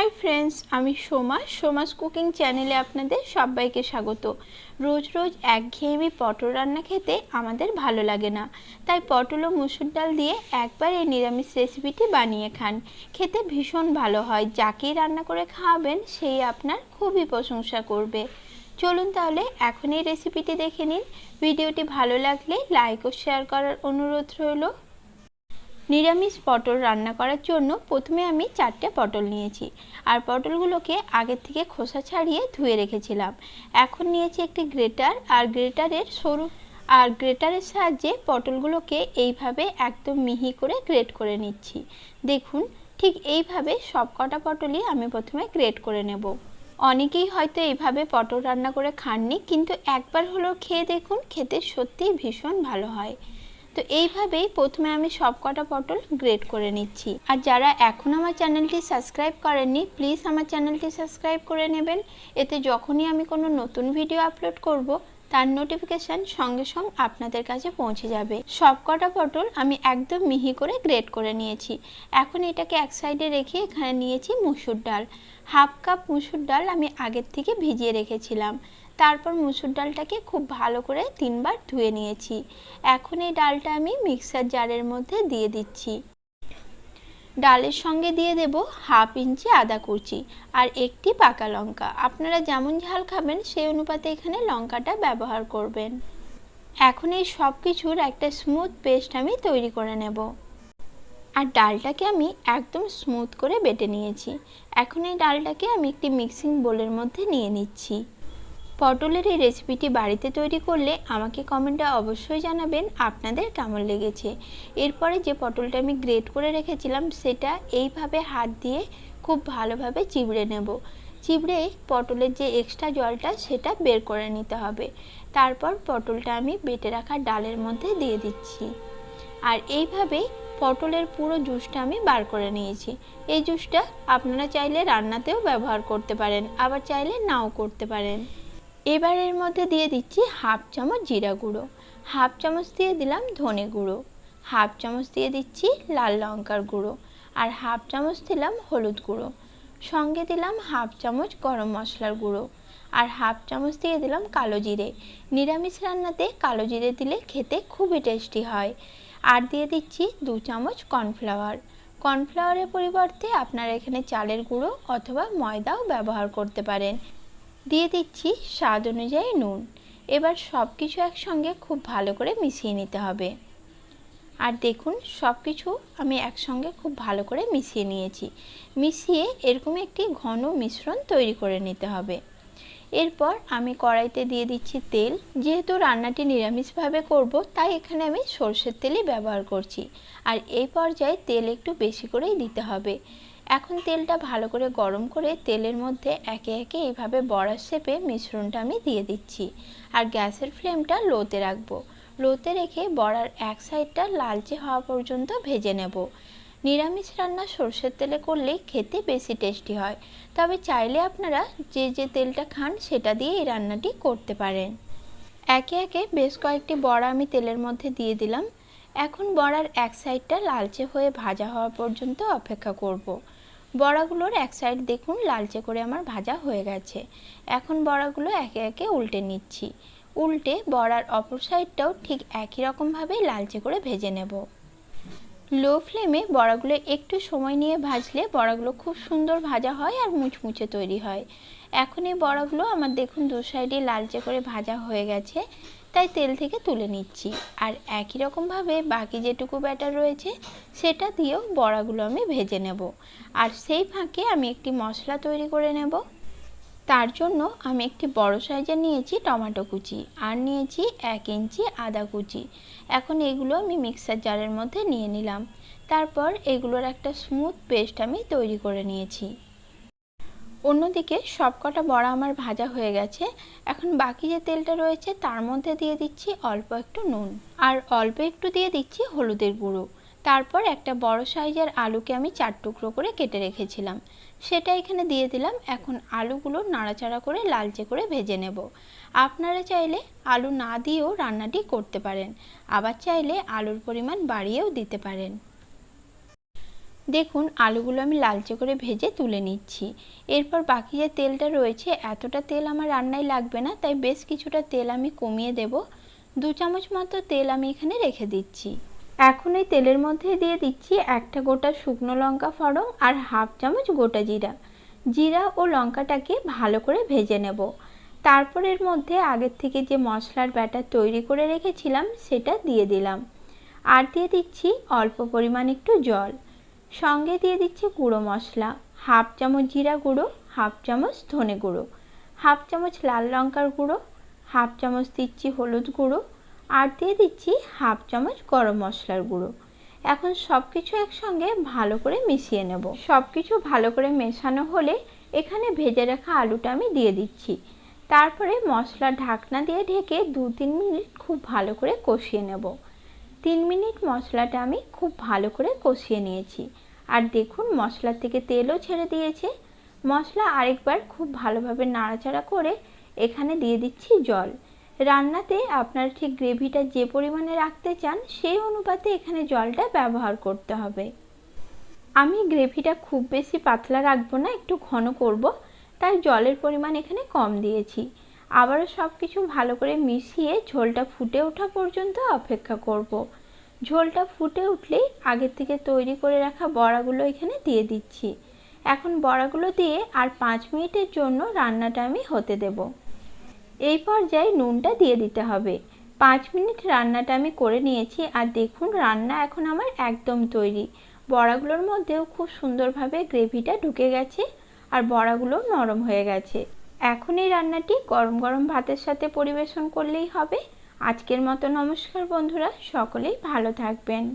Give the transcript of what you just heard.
Hi friends আমি Soma, Soma's cooking চ্যানেলে আপনাদের সবাইকে স্বাগত। রোজ রোজ একঘেয়েমি পটল রান্না খেতে আমাদের ভালো লাগে না। তাই পটল ও মুসুর ডাল দিয়ে একবার এই নিরামিষ রেসিপিটি বানিয়ে খান। খেতে ভীষণ ভালো হয়, যাকেই রান্না করে খাওয়াবেন সেই আপনার খুবই প্রশংসা করবে। চলুন তাহলে এখন এই রেসিপিটি দেখে নিন। ভিডিওটি ভালো লাগলে লাইক ও শেয়ার করার অনুরোধ রইল। নিরামিষ পটল রান্না করার জন্য প্রথমে আমি চারটে পটল নিয়েছি আর পটলগুলোকে আগের থেকে খোসা ছাড়িয়ে ধুয়ে রেখেছিলাম। এখন নিয়েছি একটি গ্রেটার আর গ্রেটারের সরু আর গ্রেটারের সাহায্যে পটলগুলোকে এইভাবে একদম মিহি করে গ্রেট করে নিচ্ছি। দেখুন, ঠিক এইভাবে সব কটা পটলই আমি প্রথমে গ্রেট করে নেব। অনেকেই হয়তো এইভাবে পটল রান্না করে খাননি, কিন্তু একবার হলেও খেয়ে দেখুন, খেতে সত্যিই ভীষণ ভালো হয়। তো এইভাবেই প্রথমে আমি সব কটা পটল গ্রেড করে নিচ্ছি। আর যারা এখন আমার চ্যানেলটি সাবস্ক্রাইব করেননি প্লিজ আমার চ্যানেলটি সাবস্ক্রাইব করে নেবেন। এতে যখনই আমি কোনো নতুন ভিডিও আপলোড করব তার নোটিফিকেশান সঙ্গে সঙ্গে আপনাদের কাছে পৌঁছে যাবে। সব কটা পটল আমি একদম মিহি করে গ্রেড করে নিয়েছি। এখন এটাকে এক সাইডে রেখে এখানে নিয়েছি মুসুর ডাল। হাফ কাপ মুসুর ডাল আমি আগের থেকে ভিজিয়ে রেখেছিলাম। তারপর মুসুর ডালটাকে খুব ভালো করে তিনবার ধুয়ে নিয়েছি। এখন এই ডালটা আমি মিক্সার জারের মধ্যে দিয়ে দিচ্ছি। ডালের সঙ্গে দিয়ে দেব হাফ ইঞ্চি আদা কুচি আর একটি পাকা লঙ্কা। আপনারা যেমন ঝাল খাবেন, সেই অনুপাতে এখানে লঙ্কাটা ব্যবহার করবেন। এখন এই সব কিছুর একটা স্মুথ পেস্ট আমি তৈরি করে নেব। আর ডালটাকে আমি একদম স্মুথ করে বেটে নিয়েছি। এখন এই ডালটাকে আমি একটি মিক্সিং বোলের মধ্যে নিয়ে নিচ্ছি। পটলের এই রেসিপিটি বাড়িতে তৈরি করলে আমাকে কমেন্টে অবশ্যই জানাবেন আপনাদের কেমন লেগেছে। এরপরে যে পটলটা আমি গ্রেট করে রেখেছিলাম, সেটা এইভাবে হাত দিয়ে খুব ভালোভাবে চিবড়ে নেব। চিবড়ে পটলের যে এক্সট্রা জলটা, সেটা বের করে নিতে হবে। তারপর পটলটা আমি বেটে রাখা ডালের মধ্যে দিয়ে দিচ্ছি। আর এইভাবেই পটলের পুরো জুসটা আমি বার করে নিয়েছি। এই জুসটা আপনারা চাইলে রান্নাতেও ব্যবহার করতে পারেন, আবার চাইলে নাও করতে পারেন। এবার এর মধ্যে দিয়ে দিচ্ছি হাফ চামচ জিরা গুঁড়ো, হাফ চামচ দিয়ে দিলাম ধনে গুঁড়ো, হাফ চামচ দিয়ে দিচ্ছি লাল লঙ্কার গুঁড়ো আর হাফ চামচ দিলাম হলুদ গুঁড়ো। সঙ্গে দিলাম হাফ চামচ গরম মশলার গুঁড়ো আর হাফ চামচ দিয়ে দিলাম কালো জিরে। নিরামিষ রান্নাতে কালো জিরে দিলে খেতে খুবই টেস্টি হয়। আর দিয়ে দিচ্ছি দু চামচ কর্নফ্লাওয়ার। কর্নফ্লাওয়ারের পরিবর্তে আপনারা এখানে চালের গুঁড়ো অথবা ময়দাও ব্যবহার করতে পারেন। দিয়ে দিচ্ছি স্বাদ অনুযায়ী নুন। এবার সব কিছু একসঙ্গে খুব ভালো করে মিশিয়ে নিতে হবে। আর দেখুন সব কিছু আমি একসঙ্গে খুব ভালো করে মিশিয়ে নিয়েছি। মিশিয়ে এরকম একটি ঘন মিশ্রণ তৈরি করে নিতে হবে। এরপর আমি কড়াইতে দিয়ে দিচ্ছি তেল। যেহেতু রান্নাটি নিরামিষভাবে করব, তাই এখানে আমি সর্ষের তেলই ব্যবহার করছি। আর এই পর্যায়ে তেল একটু বেশি করেই দিতে হবে। এখন তেলটা ভালো করে গরম করে তেলের মধ্যে একে একে এইভাবে বড়ার শেপে মিশ্রণটা আমি দিয়ে দিচ্ছি। আর গ্যাসের ফ্লেমটা লোতে রাখব। লোতে রেখে বড়ার এক সাইডটা লালচে হওয়া পর্যন্ত ভেজে নেব। নিরামিষ রান্না সর্ষের তেলে করলেই খেতে বেশি টেস্টি হয়। তবে চাইলে আপনারা যে যে তেলটা খান সেটা দিয়ে এই রান্নাটি করতে পারেন। একে একে বেশ কয়েকটি বড়া আমি তেলের মধ্যে দিয়ে দিলাম। এখন বড়ার এক সাইডটা লালচে হয়ে ভাজা হওয়া পর্যন্ত অপেক্ষা করব। বড়াগুলোর এক সাইড দেখুন লালচে করে আমার ভাজা হয়ে গেছে। এখন বড়াগুলো একে একে উল্টে নিচ্ছি। উল্টে বড়ার অপর সাইডটাও ঠিক একই রকমভাবে লালচে করে ভেজে নেব। লো ফ্লেমে বড়াগুলো একটু সময় নিয়ে ভাজলে বড়াগুলো খুব সুন্দর ভাজা হয় আর মুচমুচে তৈরি হয়। এখন এই বড়াগুলো আমার দেখুন দু সাইডে লালচে করে ভাজা হয়ে গেছে। তাই তেল থেকে তুলে নিচ্ছি। আর একই রকমভাবে বাকি যেটুকু ব্যাটার রয়েছে, সেটা দিয়েও বড়াগুলো আমি ভেজে নেব। আর সেই ফাঁকে আমি একটি মশলা তৈরি করে নেব। তার জন্য আমি একটি বড় সাইজের নিয়েছি টমেটো কুচি আর নিয়েছি এক ইঞ্চি আদা কুচি। এখন এগুলো আমি মিক্সার জারের মধ্যে নিয়ে নিলাম। তারপর এগুলোর একটা স্মুথ পেস্ট আমি তৈরি করে নিয়েছি। অন্যদিকে সবকটা বড়া আমার ভাজা হয়ে গেছে। এখন বাকি যে তেলটা রয়েছে তার মধ্যে দিয়ে দিচ্ছি অল্প একটু নুন। আর অল্প একটু দিয়ে দিচ্ছি হলুদের গুঁড়ো। তারপর একটা বড় সাইজের আলুকে আমি চার টুকরো করে কেটে রেখেছিলাম। সেটা এখানে দিয়ে দিলাম। এখন আলুগুলো নাড়াচাড়া করে লালচে করে ভেজে নেব। আপনারা চাইলে আলু না দিয়েও রান্নাটি করতে পারেন। আবার চাইলে আলুর পরিমাণ বাড়িয়েও দিতে পারেন। দেখুন, আলুগুলো আমি লালচে করে ভেজে তুলে নিচ্ছি। এরপর বাকি যে তেলটা রয়েছে, এতটা তেল আমার রান্নায় লাগবে না, তাই বেশ কিছুটা তেল আমি কমিয়ে দেব। দু চামচ মতো তেল আমি এখানে রেখে দিচ্ছি। এখন এই তেলের মধ্যে দিয়ে দিচ্ছি একটা গোটা শুকনো লঙ্কা ফড়ং আর হাফ চামচ গোটা জিরা। জিরা ও লঙ্কাটাকে ভালো করে ভেজে নেব। তারপর এর মধ্যে আগের থেকে যে মশলার ব্যাটার তৈরি করে রেখেছিলাম, সেটা দিয়ে দিলাম। আর দিয়ে দিচ্ছি অল্প পরিমাণ একটু জল। সঙ্গে দিয়ে দিচ্ছি গুঁড়ো মশলা। হাফ চামচ জিরা গুঁড়ো, হাফ চামচ ধনে গুঁড়ো। হাফ চামচ লাল লঙ্কার গুঁড়ো, হাফ চামচ দিচ্ছি হলুদ গুঁড়ো আর দিয়ে দিচ্ছি হাফ চামচ গরম মশলার গুঁড়ো। এখন সব কিছু একসঙ্গে ভালো করে মিশিয়ে নেব। সব কিছু ভালো করে মেশানো হলে এখানে ভেজে রাখা আলুটা আমি দিয়ে দিচ্ছি। তারপরে মশলার ঢাকনা দিয়ে ঢেকে দু তিন মিনিট খুব ভালো করে কষিয়ে নেব। তিন মিনিট মশলাটা আমি খুব ভালো করে কষিয়ে নিয়েছি। আর দেখুন, মশলার থেকে তেলও ছেড়ে দিয়েছে। মশলা আরেকবার খুব ভালোভাবে নাড়াচাড়া করে এখানে দিয়ে দিচ্ছি জল। রান্নাতে আপনারা ঠিক গ্রেভিটা যে পরিমাণে রাখতে চান, সেই অনুপাতে এখানে জলটা ব্যবহার করতে হবে। আমি গ্রেভিটা খুব বেশি পাতলা রাখব না, একটু ঘন করব। তাই জলের পরিমাণ এখানে কম দিয়েছি। আবারও সব কিছু ভালো করে মিশিয়ে ঝোলটা ফুটে ওঠা পর্যন্ত অপেক্ষা করব। ঝোলটা ফুটে উঠলেই আগের থেকে তৈরি করে রাখা বড়াগুলো এখানে দিয়ে দিচ্ছি। এখন বড়াগুলো দিয়ে আর পাঁচ মিনিটের জন্য রান্নাটা আমি হতে দেব। এই পর্যায়ে নুনটা দিয়ে দিতে হবে। পাঁচ মিনিট রান্নাটা আমি করে নিয়েছি আর দেখুন রান্না এখন আমার একদম তৈরি। বড়াগুলোর মধ্যেও খুব সুন্দরভাবে গ্রেভিটা ঢুকে গেছে আর বড়াগুলো নরম হয়ে গেছে। এখন এই রান্নাটি গরম গরম ভাতের সাথে পরিবেশন করলেই হবে। আজকের মতো নমস্কার বন্ধুরা, সকলেই ভালো থাকবেন।